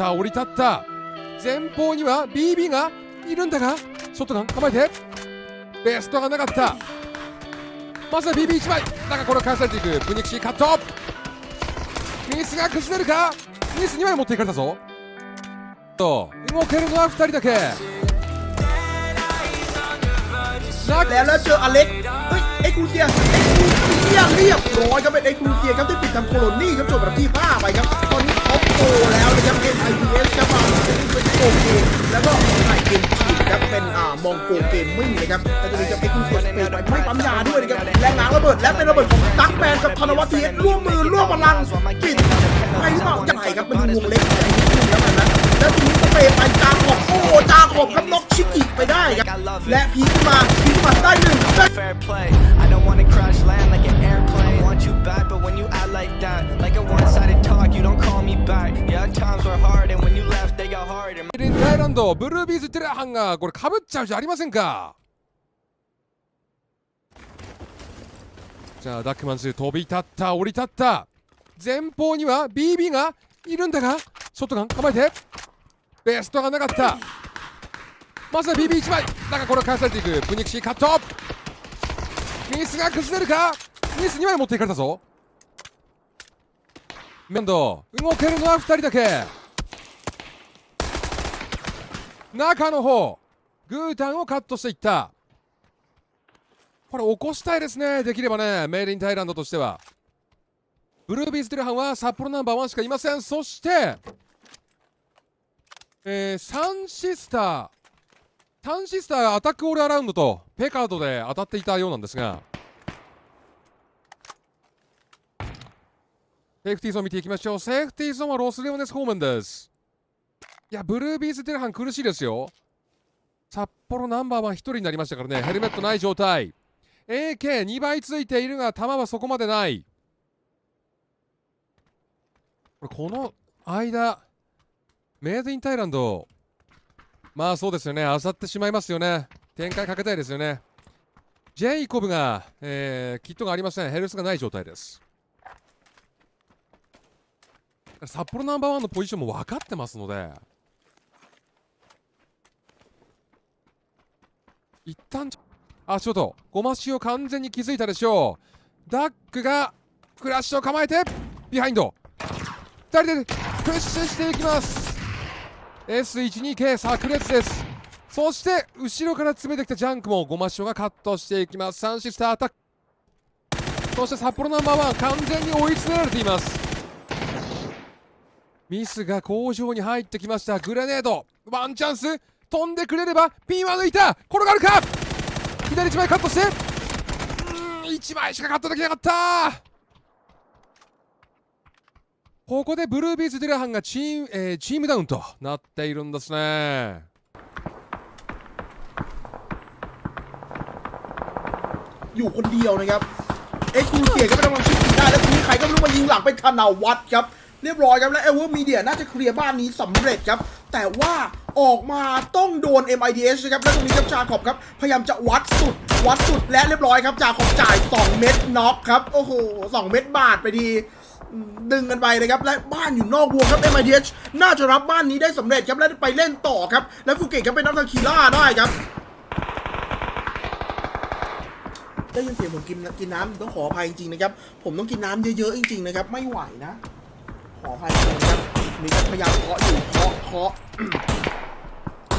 さあ降り立った前方には BB がいるんだがショットガン構えてベストがなかったまずは BB1 枚だがこれを返されていくプニクシーカットミスが崩れるかミス2枚持っていかれたぞと動けるのは2人だけな แล้วแล้วเจออเล็กเฮ้ยเอ็กซ์ครูเซียเอ็กซ์ครูเซียเรียบร้อยครับเป็นเอ็กซ์ครูเซียครับที่ปิดทำโคโลนี่ครับจบแบบที่5ไปครับ ตอนนี้เขา โตแล้วนะครับเอ็นไอพีเอสครับมาเป็นโกเกมแล้วก็ไอเกมจีนครับเป็นอ่ามองโกเกมมิ่งนะครับแต่ตัวนี้จะเอ็กซ์ครูเซียสเปนไปไม่ปั๊มยาด้วยนะครับแรงง้างระเบิดและเป็นระเบิดของตั๊กแมนกับธนวัฒน์เทียสร่วมมือร่วมพลังปิดไปหรือเปล่ายังไงครับเป็นวงเล็กแล้วกันนะแล้วทีนี้สเปรย์ไปจาขอบโอ้จาขอบครับน็อกชิกิไปได้ครับและพีขึ้นมาพีขึ้นมาได้หนึ่งได้ fair play. I don't wanna crash land like an airplane. Want you back, but when you act like that, like a one-sided リンタイランドブルービーズテレハンがこれかぶっちゃうじゃありませんかじゃあダックマンズ飛び立った降り立った前方には BB がいるんだがショットガン構えてベストがなかったまずは BB1 枚だがこれを返されていくプニクシーカットミスが崩れるかミス2枚持っていかれたぞメンド動けるのは2人だけ。中の方。グータンをカットしていった。これ起こしたいですね。できればね。メイリンタイランドとしては。ブルービーズテレハンは札幌ナンバーワンしかいません。そしてえーサンシスター。サンシスターがアタックオールアラウンドとペカードで当たっていたようなんですが。セーフティーゾーン見ていきましょうセーフティーゾーンはロスレオネス方面ですいや、ブルービーズテレハン苦しいですよ。札幌ナンバーワン1人になりましたからね、ヘルメットない状態。AK2 倍ついているが、弾はそこまでない。これ、この間、メイドインタイランド、まあそうですよね、あさってしまいますよね。展開かけたいですよね。ジェイコブが、えーキットがありません。ヘルスがない状態です。札幌ナンバーワンのポジションも分かってますので、一旦あちょっとごましを完全に気づいたでしょう。ダックがクラッシュを構えてビハインド。2人でプッシュしていきます。S12K 炸裂です。そして後ろから詰めてきたジャンクもごましおがカットしていきます。サンシスターアタックそして札幌ナンバーワン完全に追い詰められています。ミスが工場に入ってきましたグレネードワンチャンス飛んでくれればピンは抜いた転がるか左1枚カットしてうーん1枚しかカットできなかったここでブルービーズ・デュラハンがチーム,、えーチームダウンとなっているんですね อยู่คนเดียวนะครับ เอ็กซ์ครูเซียก็ไม่ต้องมาชิดได้แล้วทีนี้ใครก็ไม่รู้มายิงหลังเป็นธนาวัฒน์ครับ เรียบร้อยครับและเอเวอร์มีเดียน่าจะเคลียร์บ้านนี้สำเร็จครับ แต่ว่าออกมาต้องโดน MIDS นะครับ แล้วตรงนี้ครับจาขอบครับ พยายามจะวัดสุด วัดสุดและเรียบร้อยครับจาขอบจ่าย 2 เม็ดน็อกครับ โอ้โห 2 เม็ดบาทไปทีดึงกันไปเลยครับ และบ้านอยู่นอกวงครับ MIDS น่าจะรับบ้านนี้ได้สำเร็จครับ และไปเล่นต่อครับ และฟูเกตครับเป็นนักทางคีล่าได้ครับได้ยินเสียงผมกินกินน้ำต้องขออภัยจริงๆนะครับ ผมต้องกินน้ำเยอะๆจริงๆนะครับ ไม่ไหวนะ ขออภัยจริงๆนะครับมีการพยายามเคาะอยู่เคาะเคาะ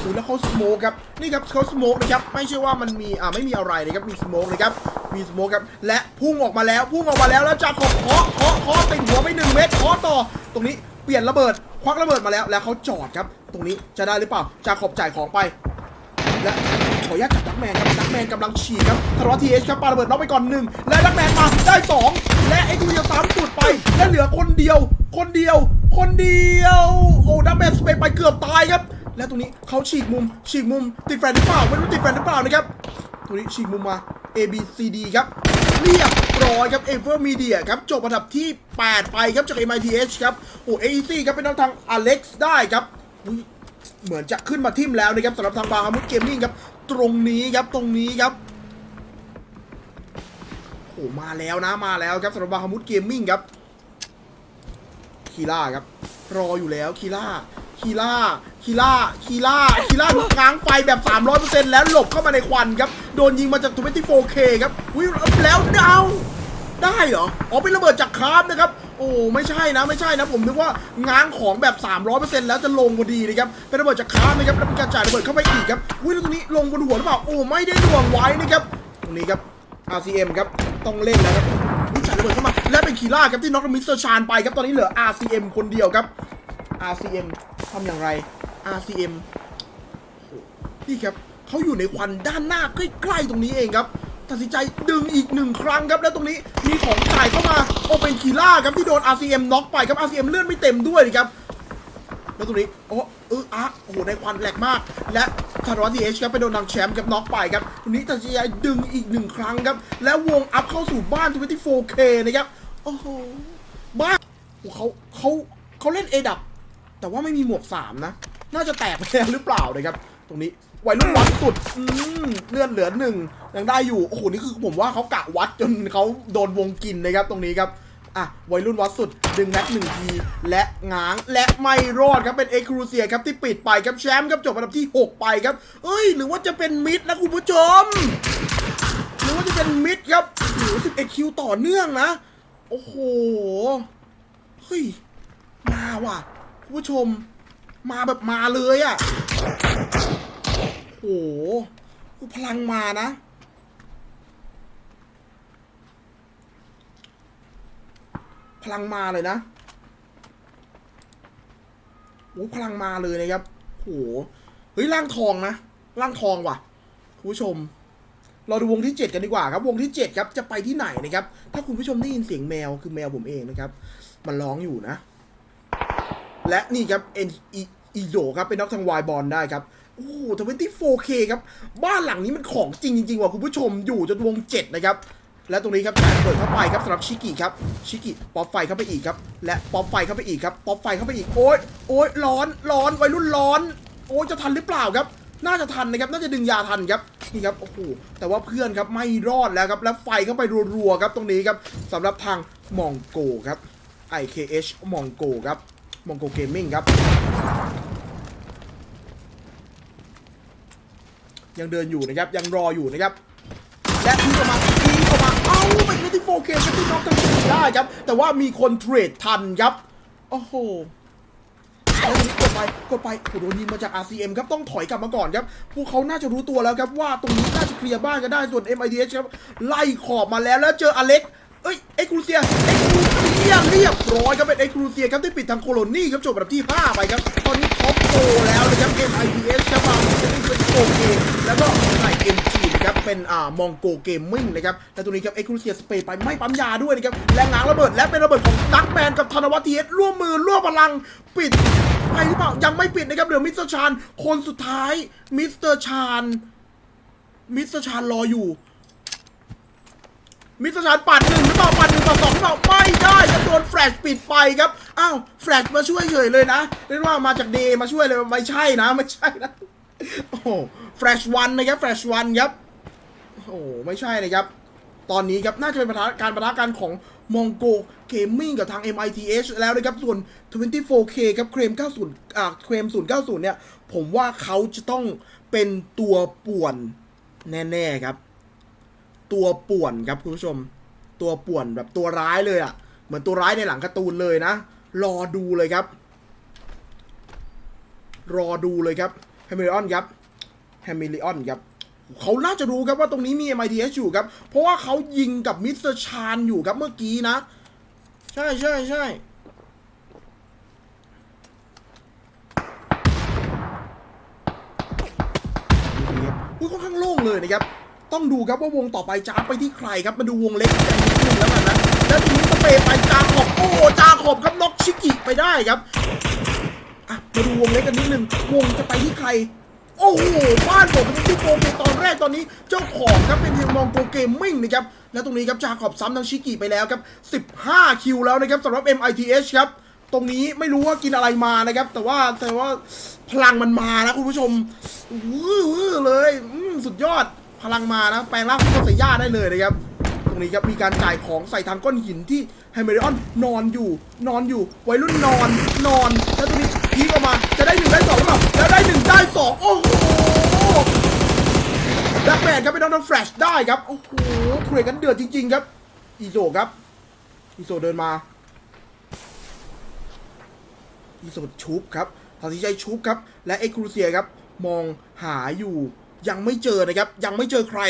ดูแล้วเขาสโมกครับนี่ครับเขาสโมกนะครับไม่ใช่ว่ามันมีอ่าไม่มีอะไรนะครับมีสโมกนะครับมีสโมกครับและพุ่งออกมาแล้วพุ่งออกมาแล้วแล้วจาขอบเคาะเคาะเคาะติดหัวไปหนึ่งเม็ดเคาะต่อ ตรงนี้เปลี่ยนระเบิดควักระเบิดมาแล้วแล้วเขาจอดครับ ตรงนี้จะได้หรือเปล่าจาขอบจ่ายของไปและ ออนุญาตจับดักแมนครับดักแมนกำลังฉีกครับทารวทีเอชครับปาระเบิดน็อกไปก่อนหนึ่งและดักแมนมาได้สองและไอ้ดูยังตามสุดไปและเหลือคนเดียว คนเดียว คนเดียว โอ้ดักแมนสเปนไปเกือบตายครับ และตรงนี้เขาฉีกมุม ฉีกมุมติดแฟนหรือเปล่าไม่รู้ติดแฟนหรือเปล่านะครับตรงนี้ฉีกมุมมา A B C D ครับเรียบร้อยครับเอเวอร์มีเดียครับจบอันดับที่ 8 ไปครับจาก MITH ครับโอ้ AEC ครับเป็นทางอเล็กซ์ได้ครับเหมือนจะขึ้นมาทิมแล้วนะครับสำหรับทางบาฮามุดเกมมิ่งครับ ตรงนี้ครับตรงนี้ครับโอ้มาแล้วนะมาแล้วครับสำหรับบาฮามุดเกมมิ่งครับคีล่าครับ รออยู่แล้วคีล่าคีล่าคีล่าคีล่าคีล่าถูกง้างไฟแบบ 300%แล้วหลบเข้ามาในควันครับ โดนยิงมาจาก 24K ครับวิแล้วดาวได้เหรอ อ๋อเป็นระเบิดจากคราฟนะครับ อ้ไม่ใช่นะไม่ใช่นะผมนึกว่าง้างของแบบ 300%แล้วจะลงพอดีนะครับเป็นระเบิดจากครานะครับแล้วเป็นการจ่ายระเบิดเข้าไปอีกครับวิแล้วตรงนี้ลงบนหัวหรือเปล่าโอ้ไม่ได้หน่วงไว้นะครับตรงนี้ครับ RCM ครับต้องเล่นแล้วครับนี่จ่ายระเบิดเข้ามาและเป็นคีล่าครับที่น็อกมิสเตอร์ชานไปครับตอนนี้เหลือ RCM คนเดียวครับ RCM ทำอย่างไร RCM นี่ครับเขาอยู่ในควันด้านหน้าใกล้ๆตรงนี้เองครับ ตัดสินใจดึงอีกหนึ่งครั้งครับแล้วตรงนี้มีของจ่ายเข้ามาโอเป็นคีล่าครับที่โดน RCM น็อกไปครับ RCM เลื่อนไม่เต็มด้วยนะครับแล้วตรงนี้โอ้เอออะโอ้โหในควันแหลกมาก และธารวัตดีเอชครับไปโดนนางแชมป์กับน็อกไปครับตรงนี้ตัดสินใจดึงอีกหนึ่งครั้งครับ แล้ววงอัพเข้าสู่บ้าน 24K นะครับโอ้โหบ้านโอ้เขาเขาเขาเล่นเอดับแต่ว่าไม่มีหมวกสามนะ น่าจะแตกไปแล้วหรือเปล่านะครับ ตรงนี้ วัยรุ่นวัดสุดอืมเลื่อนเหลือหนึ่งยังได้อยู่ โอ้โห นี่คือผมว่าเขากะวัดจนเขาโดนวงกินนะครับตรงนี้ครับอะวัยรุ่นวัดสุด ดึงแม็กหนึ่งที และง้างและไม่รอดครับเป็นเอ็กครูเซียครับที่ปิดไปครับแชมป์ครับจบอันดับที่ 6 ไปครับ เอ้ย หรือว่าจะเป็นมิดนะคุณผู้ชม หรือว่าจะเป็นมิดครับโอ้โห11คิวต่อเนื่องนะ โอ้โห เฮ้ย มาว่ะ คุณผู้ชม มาแบบมาเลยอะ่ะ หพลังมานะ พลังมาเลยนะโอ้พลังมาเลยนะครับโหเฮ้ยร่างทองนะร่างทองว่ะคุณผู้ชม เราดูวงที่ 7 กันดีกว่าครับวงที่ 7 ครับจะไปที่ไหนนะครับ ถ้าคุณผู้ชมได้ยินเสียงแมวคือแมวผมเองนะครับ มันร้องอยู่นะ และนี่ครับเอ็นอีโยครับเป็นน็อกทางวายบอลได้ครับ โอ้โหทเวนตี้โฟเครับ บ้านหลังนี้มันของจริงจริงๆว่ะคุณผู้ชมอยู่จนวง7นะครับ และตรงนี้ครับจ่ายระเบิดเข้าไปครับสำหรับชิกิครับชิกิป๊อปไฟเข้าไปอีกครับ และป๊อปไฟเข้าไปอีกครับป๊อปไฟเข้าไปอีกโอ๊ยโอ๊ยร้อนร้อนวัยรุ่นร้อน โอ๊ยจะทันหรือเปล่าครับ น่าจะทันนะครับ น่าจะดึงยาทันครับนี่ครับโอ้โหแต่ว่าเพื่อนครับไม่รอดแล้วครับแล้วไฟเข้าไปรัวๆครับตรงนี้ครับสำหรับทางมองโกครับ IKH มองโกครับมองโกเกมมิ่งครับ ยังเดินอยู่นะครับ ยังรออยู่นะครับและทีออกมาทีออกมา เอ้าเป็นเที่โฟเกมเป็นที่น็อกทั้งสี่ได้ครับ แต่ว่ามีคนเทรดทันครับ โอ้โหแล้วทีนี้กดไปกดไปโอ้โหโดนยิงมาจาก RCM ครับต้องถอยกลับมาก่อนครับ พวกเขาน่าจะรู้ตัวแล้วครับว่าตรงนี้น่าจะเคลียร์บ้านกันได้ส่วน MIDH ครับไล่ขอบมาแล้วแล้วเจออเล็กเอ้ยเอ็กครูเซียเอ็กครูเซียเรียบร้อยครับเป็นเอ็กครูเซียครับที่ปิดทางโคโลนี่ครับจบอันดับที่ 5 ไปครับ ตอนนี้ท็อปโตแล้วนะครับ MIDH ครับมาเป็นเป็น โกเกมแล้วก็ไอ MG นะครับเป็นอ่ามองโกเกมมิ่งนะครับและตรงนี้ครับเอ็กครูเซียสเปรย์ไปไม่ปั๊มยาด้วยนะครับและง้างระเบิดและเป็นระเบิดของดักแมนกับธนวัฒน์ทีเอสร่วมมือร่วมพลังปิดไปหรือเปล่ายังไม่ปิดนะครับเหลือมิสเตอร์ชานคนสุดท้ายมิสเตอร์ชานมิสเตอร์ชานรออยู่มิสเตอร์ชานปัดหนึ่งหรือเปล่าปัดหนึ่งต่อสองหรือเปล่าไม่ได้จะโดนแฟลชปิดไปครับอ้าวแฟลชมาช่วยเฉยเลยนะเรียกว่ามาจากเดมาช่วยเลยไม่ใช่นะไม่ใช่นะ โอ้โหแฟลชวันนะครับแฟลชวันครับโอ้โหไม่ใช่นะครับ ตอนนี้ครับน่าจะเป็นปะทะการประทะกันของมองโกเกมมิ่งกับทาง MITH แล้วนะครับ ส่วน 24K ครับเครม 90อ่าเครม 090 เนี่ย ผมว่าเขาจะต้องเป็นตัวป่วนแน่ๆครับ ตัวป่วนครับคุณผู้ชม ตัวป่วนแบบตัวร้ายเลยอะ่ะ เหมือนตัวร้ายในหลังการ์ตูนเลยนะ รอดูเลยครับ รอดูเลยครับ แฮมิลออนครับแฮมิลออนครับเขาน่าจะรู้ครับว่าตรงนี้มี MITS อยู่ครับ เพราะว่าเขายิงกับมิสเตอร์ชานอยู่ครับเมื่อกี้นะ ใช่ใช่ใช่ดูดิครับอุ๊ยค่อนข้างโล่งเลยนะครับ ต้องดูครับว่าวงต่อไปจะไปที่ใครครับ มาดูวงเล็กกันนิดนึงแล้วกันนะ แล้วทีนี้สเปรย์ไปจาขอบโอ้จาขอบครับน็อกชิกิไปได้ครับ มาดูวงเล็กกันนิดนึงวงจะไปที่ใคร โอ้โหบ้านผมเป็นที่โกเกตอนแรกตอนนี้ เจ้าของครับเป็นเทียมมองโกเกมมิ่งนะครับและตรงนี้ครับจาขอบซ้ำทางชิกิไปแล้วครับ 15 คิวแล้วนะครับสำหรับ MITH ครับตรงนี้ไม่รู้ว่ากินอะไรมานะครับ แต่ว่าแต่ว่าพลังมันมานะคุณผู้ชมวื้อวื้อเลยสุดยอดพลังมานะแปลงร่างเป็นส่ย่าได้เลยนะครับ ตรงนี้ครับมีการจ่ายของใส่ทางก้อนหินที่ไฮเมริออนนอนอยู่ นอนอยู่วัยรุ่นนอนนอนแล้วตรงนี้พีคงออกมาจะได้หนึ่งได้สองหรือเปล่าแล้วได้หนึ่งได้สองโอ้โหดักแมนครับเป็นน้องแฟลชได้ครับโอ้โหเทรดกันเดือดจริง ๆ ครับอีโซครับอีโซเดินมาอีโซชุบครับตัดสินใจชุบครับและเอ็กซ์ครูเซียครับมองหาอยู่ยังไม่เจอนะครับ ยังไม่เจอใคร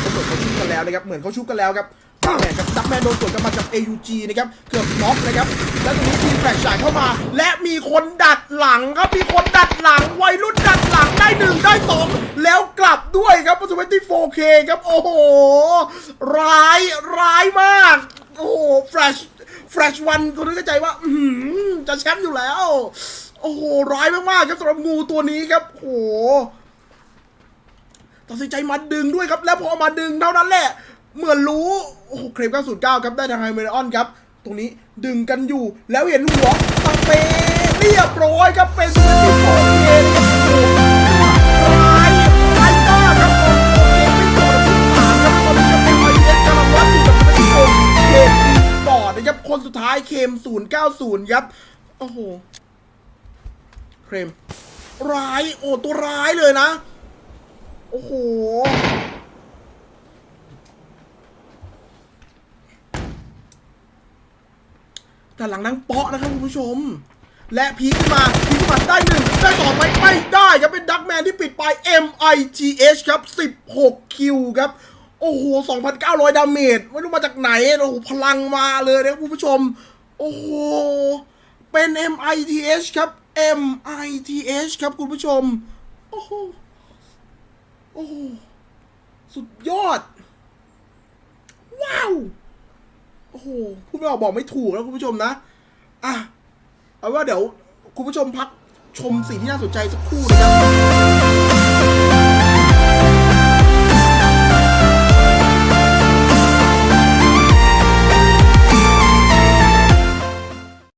เขาเหมือนเขาชุบกัน แล้วนะครับเหมือนเขาชุบกันแล้วครับดักแมนครับดักแมนโดนสวนกลับมาจาก AUG นะครับเกือบน็อกนะครับแล้วตรงนี้ทีมแฟลชจ่ายเข้ามา และมีคนดัดหลังครับมีคนดัดหลังวัยรุ่นดัดหลังได้หนึ่งได้สองแล้วกลับด้วยครับปัจจุบันที่ 4K ครับโอ้โห ร้ายร้ายมาก โอ้โหแฟลชแฟลชวันคนนึกในใจว่าอืจะแชมป์อยู่แล้ว โอ้โหร้ายมากๆครับสำหรับงูตัวนี้ครับโอ้โห ตัดสินใจมาดึงด้วยครับ แล้วพอมาดึงเท่านั้นแหละ เหมือนรู้ โอ้โห เครม909 ครับ ได้ทางไฮเมรอนครับ ตรงนี้ดึงกันอยู่ แล้วเห็นหัวตังเปเรียบร้อยครับ เป็นสุดที่โอเครับโอ้โหร้ายร้ายมากครับโอ้โหไม่โดนทุกฐานครับตอนจะเป็นไอเอสกำลังวัดอยู่กับเป็นโอเคต่อนะครับคนสุดท้ายเคม 090 ครับ โอ้โห เครม ร้าย โอ้ ตัวร้ายเลยนะ โอ้โห แต่หลังนั้นเปาะนะครับคุณผู้ชม และพีขึ้นมาพีขึ้นมาได้หนึ่งได้ต่อไหมไม่ได้ครับเป็นดักแมนที่ปิดไป MITH ครับ 16 คิวครับ โอ้โห 2,900 ดาเมจไม่รู้มาจากไหนโอ้โหพลังมาเลยนะครับคุณผู้ชม โอ้โห เป็น MITH ครับ MITH ครับคุณผู้ชม โอ้โห โอ้สุดยอด ว้าว โอ้โหพูดไม่ออกบอกไม่ถูกแล้วคุณผู้ชมนะ อะ เอาว่าเดี๋ยวคุณผู้ชมพักชมสิ่งที่น่าสนใจสักครู่นะครับ